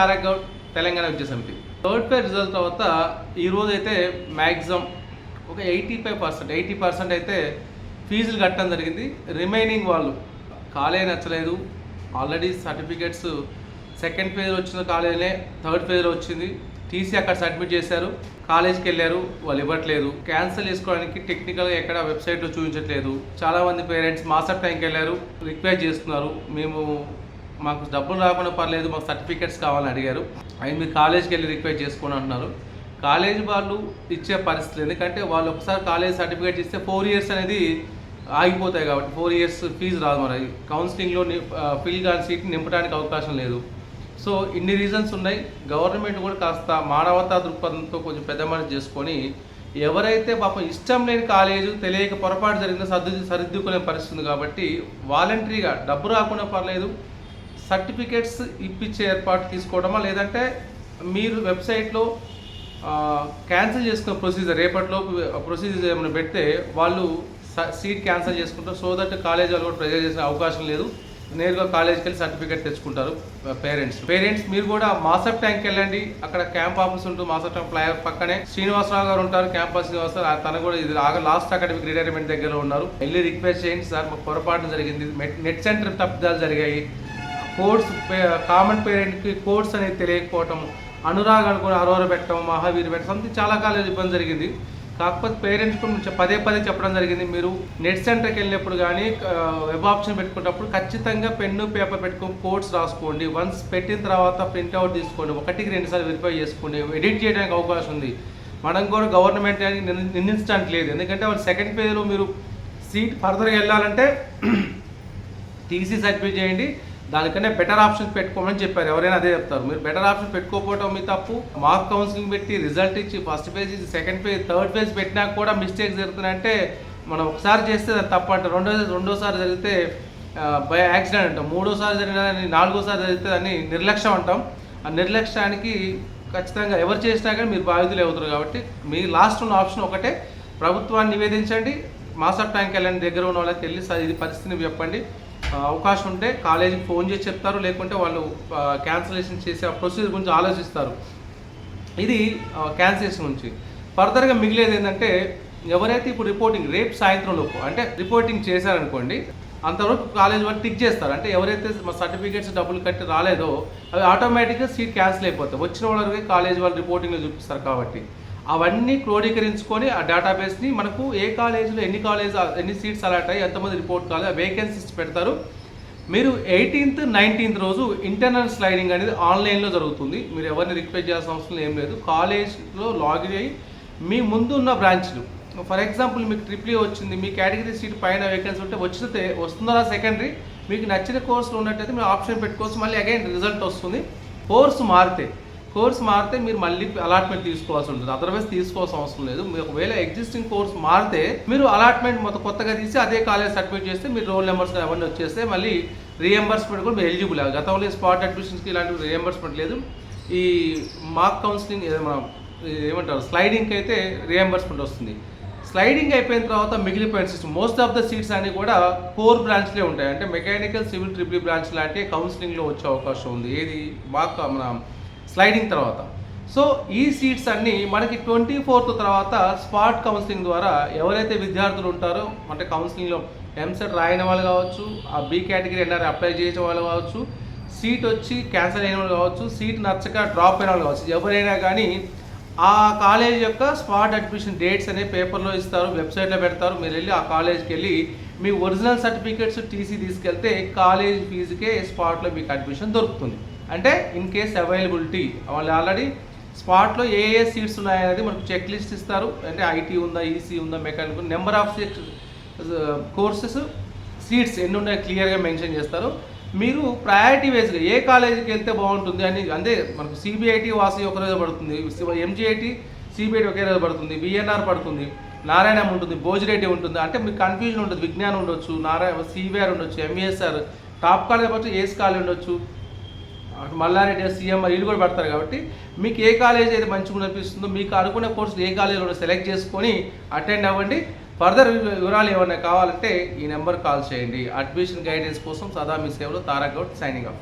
తారక్ గౌడ్ తెలంగాణ విద్యా సమితి. Third phase result తర్వాత ఈ రోజైతే అయితే మ్యాక్సిమం ఒక eighty five percent eighty percent అయితే ఫీజులు కట్టడం జరిగింది. రిమైనింగ్ వాళ్ళు కాలే నచ్చలేదు. ఆల్రెడీ సర్టిఫికేట్స్ సెకండ్ ఫేజ్ వచ్చిన కాలేజీనే థర్డ్ ఫేజ్లో వచ్చింది. టీసీ అక్కడ సబ్మిట్ చేశారు. కాలేజ్కి వెళ్ళారు. వాళ్ళు ఇవ్వట్లేదు. క్యాన్సిల్ చేసుకోవడానికి టెక్నికల్గా ఎక్కడ వెబ్సైట్లో చూపించట్లేదు. చాలామంది పేరెంట్స్ మాస్టర్ టైంకి వెళ్ళారు. రిక్వెస్ట్ చేస్తున్నారు. మేము మాకు డబ్బులు రాకుండా పర్లేదు మాకు సర్టిఫికేట్స్ కావాలని అడిగారు. ఆయన మీరు కాలేజ్కి వెళ్ళి రిక్వెస్ట్ చేసుకోండి అంటున్నారు. కాలేజ్ వాళ్ళు ఇచ్చే పరిస్థితి ఎందుకంటే వాళ్ళు ఒకసారి కాలేజ్ సర్టిఫికేట్ ఇస్తే ఫోర్ ఇయర్స్ అనేది ఆగిపోతాయి కాబట్టి ఫోర్ ఇయర్స్ ఫీజు రాదు మరి. కౌన్సిలింగ్లో ఫిల్ కాని సీట్ నింపడానికి అవకాశం లేదు. సో ఇన్ని రీజన్స్ ఉన్నాయి. గవర్నమెంట్ కూడా కాస్త మానవతా దృక్పథంతో కొంచెం పెద్ద మనసు చేసుకొని ఎవరైతే పాపం ఇష్టం లేని కాలేజు తెలియక పొరపాటు జరిగిందో సర్దు సరిదిద్దుకునే పరిస్థితి ఉంది కాబట్టి వాలంటరీగా డబ్బు రాకుండా పర్లేదు సర్టిఫికేట్స్ ఇప్పించే ఏర్పాటు తీసుకోవడమా? లేదంటే మీరు వెబ్సైట్లో క్యాన్సిల్ చేసుకున్న ప్రొసీజర్ రేపటిలోపు ప్రొసీజర్ ఏమైనా పెడితే వాళ్ళు సీట్ క్యాన్సిల్ చేసుకుంటారు. సో దట్ కాలేజ్ వాళ్ళు కూడా ప్రెజర్ చేసే అవకాశం లేదు. నేరుగా కాలేజ్కి వెళ్ళి సర్టిఫికేట్ తెచ్చుకుంటారు పేరెంట్స్. పేరెంట్స్ మీరు కూడా మాసప్ ట్యాంక్ వెళ్ళండి. అక్కడ క్యాంప్ ఆఫీస్ ఉంటుంది మాసప్ ట్యాంక్ ఫ్లైఓవర్ పక్కనే శ్రీనివాసరావు గారు ఉంటారు క్యాంపస్ శ్రీనివాసరావు తన కూడా ఇది లాస్ట్ అకాడమిక్ రిటైర్మెంట్ దగ్గర ఉన్నారు. వెళ్ళి రిక్వెస్ట్ చేయండి సార్ మాకు పొరపాటు జరిగింది. నెట్ సెంటర్ తప్పిదాలు జరిగాయి. కోర్స్ కామన్ పేరెంట్కి కోర్స్ అనేది తెలియకపోవటం అనురాగ్ అనుకుని అరోర పెట్టడం మహావీర్ పెట్టడం సంథింగ్ చాలా కాలేజ్ ఇబ్బంది జరిగింది. కాకపోతే పేరెంట్స్ కూడా పదే పదే చెప్పడం జరిగింది. మీరు నెట్ సెంటర్కి వెళ్ళినప్పుడు కానీ వెబ్ ఆప్షన్ పెట్టుకున్నప్పుడు ఖచ్చితంగా పెన్ను పేపర్ పెట్టుకుని కోడ్స్ రాసుకోండి. వన్స్ పెట్టిన తర్వాత ప్రింట్అవుట్ తీసుకోండి. ఒకటికి రెండుసార్లు వెరిఫై చేసుకోండి. ఎడిట్ చేయడానికి అవకాశం ఉంది. మనం కూడా గవర్నమెంట్ నిందించడానికి లేదు. ఎందుకంటే వాళ్ళు సెకండ్ పేజ్లో మీరు సీట్ ఫర్దర్గా వెళ్ళాలంటే టీసీ సర్టిఫికేట్ చేయండి. దానికనే బెటర్ ఆప్షన్స్ పెట్టుకోమని చెప్పారు. ఎవరైనా అదే చెప్తారు. మీరు బెటర్ ఆప్షన్ పెట్టుకోకపోవడం మీ తప్పు. మార్క్ కౌన్సిలింగ్ పెట్టి రిజల్ట్ ఇచ్చి first page second page third page పెట్టినా కూడా మిస్టేక్స్ జరుగుతున్నాయంటే మనం ఒకసారి చేస్తే అది తప్పు అంట రెండో రెండోసారి జరిగితే బై యాక్సిడెంట్ అంటాం. మూడోసారి జరిగిన నాలుగోసారి జరిగితే అని నిర్లక్ష్యం అంటాం. ఆ నిర్లక్ష్యానికి ఖచ్చితంగా ఎవరు చేసినా కానీ మీరు బాధితులు అవుతారు కాబట్టి మీ లాస్ట్ ఉన్న ఆప్షన్ ఒకటే. ప్రభుత్వాన్ని నివేదించండి. మాస్టర్ ట్యాంక్ వెళ్ళండి దగ్గర ఉన్న వాళ్ళకి వెళ్ళి "సార్, ఇది పరిస్థితిని చెప్పండి. అవకాశం ఉంటే కాలేజీకి ఫోన్ చేసి చెప్తారు లేకుంటే వాళ్ళు క్యాన్సిలేషన్ చేసే ఆ ప్రొసీజర్ గురించి ఆలోచిస్తారు. ఇది క్యాన్సిలేషన్ నుంచి ఫర్దర్గా మిగిలేదు ఏంటంటే ఎవరైతే ఇప్పుడు రిపోర్టింగ్ రేపు సాయంత్రం లోపు అంటే రిపోర్టింగ్ చేశారనుకోండి అంతవరకు కాలేజ్ వాళ్ళు టిక్ చేస్తారు. అంటే ఎవరైతే మా సర్టిఫికేట్స్ డబ్బులు కట్టి రాలేదో అవి ఆటోమేటిక్గా సీట్ క్యాన్సిల్ అయిపోతాయి. వచ్చిన వాళ్ళకి కాలేజ్ వాళ్ళు రిపోర్టింగ్లో చూపిస్తారు కాబట్టి. అవన్నీ క్రోడీకరించుకొని ఆ డేటాబేస్ని మనకు ఏ కాలేజీలో ఎన్ని కాలేజ్ ఎన్ని సీట్స్ అలాట్ అయ్యి ఎంతమంది రిపోర్ట్ కాలేదు వేకెన్సీస్ పెడతారు. మీరు ఎయిటీన్త్ నైన్టీన్త్ రోజు ఇంటర్నల్ స్లైడింగ్ అనేది ఆన్లైన్లో జరుగుతుంది. మీరు ఎవరిని రిక్వెస్ట్ చేయాల్సిన అవసరం ఏం లేదు. కాలేజ్లో లాగిన్ అయ్యి మీ ముందు ఉన్న బ్రాంచ్లు ఫర్ ఎగ్జాంపుల్ మీకు ట్రిపుల్ వచ్చింది మీ కేటగిరీ సీట్ పైన వేకెన్సీ ఉంటే వచ్చితే వస్తుందా సెకండరీ మీకు నచ్చిన కోర్సులు ఉన్నట్టయితే మీరు ఆప్షన్ పెట్టుకోవచ్చు. మళ్ళీ అగైన్ రిజల్ట్ వస్తుంది. కోర్సు మారితే. కోర్స్ మారితే మీరు మళ్ళీ అలాట్మెంట్ తీసుకోవాల్సి ఉంటుంది. అదర్వైజ్ తీసుకోవాల్సిన అవసరం లేదు. మీరు ఒకవేళ ఎగ్జిస్టింగ్ కోర్స్ మారితే మీరు అలాట్మెంట్ మొత్తం కొత్తగా తీసి అదే కాలేజ్ సబ్మిట్ చేస్తే మీరు రోల్ నెంబర్స్ అవన్నీ వచ్చేస్తే మళ్ళీ రీఎంబర్స్మెంట్ కూడా మీరు ఎలిజిబుల్ గతంలో స్పాట్ అడ్మిషన్స్కి ఇలాంటి రీఎంబర్స్మెంట్ లేదు. ఈ మార్క్ కౌన్సిలింగ్ ఏదో ఏమంటారు? స్లైడింగ్కి అయితే రీఎంబర్స్మెంట్ వస్తుంది. స్లైడింగ్ అయిపోయిన తర్వాత మిగిలిపోయిన system most of the seats అన్ని కూడా కోర్ బ్రాంచ్లే ఉంటాయి. అంటే మెకానికల్ సివిల్ ట్రిపుల్ బ్రాంచ్ లాంటి కౌన్సిలింగ్లో వచ్చే అవకాశం ఉంది. ఏది? మాక్ మన స్లైడింగ్ తర్వాత. సో ఈ సీట్స్ అన్నీ మనకి ట్వంటీ ఫోర్త్ తర్వాత స్పాట్ కౌన్సిలింగ్ ద్వారా ఎవరైతే విద్యార్థులు ఉంటారో అంటే కౌన్సిలింగ్లో ఎంసెట్ రాయని వాళ్ళు కావచ్చు ఆ బి కేటగిరీ ఎన్ఆర్ అప్లై చేసే వాళ్ళు కావచ్చు సీట్ వచ్చి క్యాన్సిల్ అయిన వాళ్ళు కావచ్చు సీట్ నచ్చక డ్రాప్ అయిన వాళ్ళు కావచ్చు ఎవరైనా కానీ ఆ కాలేజ్ యొక్క స్పాట్ అడ్మిషన్ డేట్స్ అనే పేపర్లో ఇస్తారు వెబ్సైట్లో పెడతారు మీరు వెళ్ళి ఆ కాలేజ్కి వెళ్ళి మీ ఒరిజినల్ సర్టిఫికేట్స్ టీసీ తీసుకెళ్తే కాలేజ్ ఫీజుకే స్పాట్లో మీకు అడ్మిషన్ దొరుకుతుంది. అంటే ఇన్ కేస్ అవైలబిలిటీ వాళ్ళు ఆల్రెడీ స్పాట్లో ఏ ఏ సీట్స్ ఉన్నాయనేది మనకు చెక్ లిస్ట్ ఇస్తారు. అంటే ఐటీ ఉందా ఈసీ ఉందా mechanic number of courses seats ఎన్ని ఉన్నాయో క్లియర్గా మెన్షన్ చేస్తారు. మీరు ప్రయారిటీ వేస్గా ఏ కాలేజీకి వెళ్తే బాగుంటుంది అని అంటే మనకు సిబిఐటి వాసి ఒక రోజు పడుతుంది. ఎంజీఐటి సిబిఐటి ఒకే రోజు పడుతుంది. బిఎన్ఆర్ పడుతుంది. నారాయణ ఉంటుంది భోజిరెడ్డి ఉంటుంది. అంటే మీకు కన్ఫ్యూజన్ ఉంటుంది విజ్ఞానం ఉండొచ్చు. నారాయణ సివిఆర్ ఉండొచ్చు ఎంఈఎస్ఆర్ టాప్ కాలేజ్ పడుతుంది ఏస్ కాలేజ్ ఉండొచ్చు. మల్లారెడ్డి సీఎం వీళ్ళు కూడా పడతారు కాబట్టి మీకు ఏ కాలేజ్ అయితే మంచిగా అనిపిస్తుందో మీకు అనుకునే కోర్సులు ఏ కాలేజీలో సెలెక్ట్ చేసుకొని అటెండ్ అవ్వండి. ఫర్దర్ వివరాలు ఏమైనా కావాలంటే ఈ నెంబర్ కాల్ చేయండి. అడ్మిషన్ గైడెన్స్ కోసం సదా మీ సేవలో తారక్ గౌడ్ సైనింగ్ ఆఫ్.